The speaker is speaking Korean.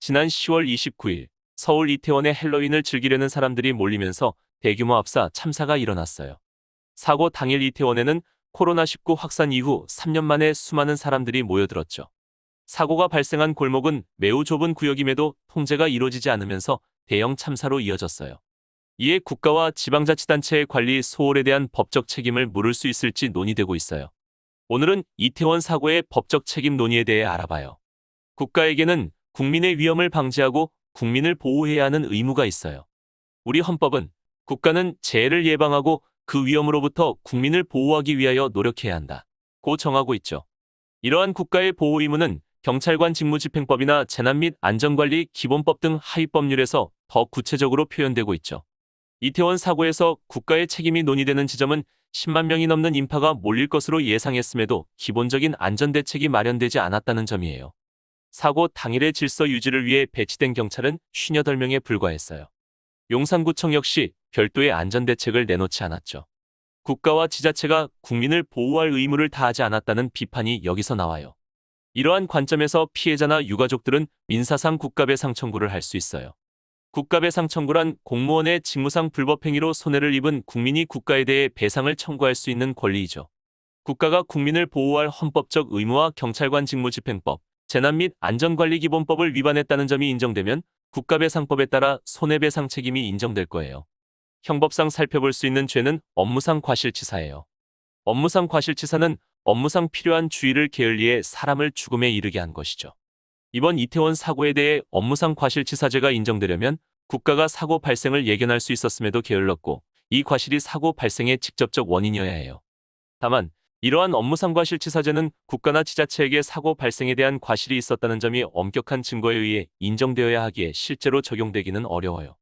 지난 10월 29일 서울 이태원에 헬로윈을 즐기려는 사람들이 몰리면서 대규모 압사 참사가 일어났어요. 사고 당일 이태원에는 코로나19 확산 이후 3년 만에 수많은 사람들이 모여들었죠. 사고가 발생한 골목은 매우 좁은 구역임에도 통제가 이루어지지 않으면서 대형 참사로 이어졌어요. 이에 국가와 지방자치단체의 관리 소홀에 대한 법적 책임을 물을 수 있을지 논의되고 있어요. 오늘은 이태원 사고의 법적 책임 논의에 대해 알아봐요. 국가에게는 국민의 위험을 방지하고 국민을 보호해야 하는 의무가 있어요. 우리 헌법은 국가는 재해를 예방하고 그 위험으로부터 국민을 보호하기 위하여 노력해야 한다. 고 정하고 있죠. 이러한 국가의 보호 의무는 경찰관 직무집행법이나 재난 및 안전관리 기본법 등 하위 법률에서 더 구체적으로 표현되고 있죠. 이태원 사고에서 국가의 책임이 논의되는 지점은 10만 명이 넘는 인파가 몰릴 것으로 예상했음에도 기본적인 안전대책이 마련되지 않았다는 점이에요. 사고 당일의 질서 유지를 위해 배치된 경찰은 58명에 불과했어요. 용산구청 역시 별도의 안전대책을 내놓지 않았죠. 국가와 지자체가 국민을 보호할 의무를 다하지 않았다는 비판이 여기서 나와요. 이러한 관점에서 피해자나 유가족들은 민사상 국가배상 청구를 할 수 있어요. 국가배상 청구란 공무원의 직무상 불법행위로 손해를 입은 국민이 국가에 대해 배상을 청구할 수 있는 권리이죠. 국가가 국민을 보호할 헌법적 의무와 경찰관 직무집행법, 재난 및 안전관리기본법을 위반했다는 점이 인정되면 국가배상법에 따라 손해배상 책임이 인정될 거예요. 형법상 살펴볼 수 있는 죄는 업무상 과실치사예요. 업무상 과실치사는 업무상 필요한 주의를 게을리해 사람을 죽음에 이르게 한 것이죠. 이번 이태원 사고에 대해 업무상 과실치사죄가 인정되려면 국가가 사고 발생을 예견할 수 있었음에도 게을렀고 이 과실이 사고 발생의 직접적 원인이어야 해요. 다만 이러한 업무상 과 실치사죄는 국가나 지자체에게 사고 발생에 대한 과실이 있었다는 점이 엄격한 증거에 의해 인정되어야 하기에 실제로 적용되기는 어려워요.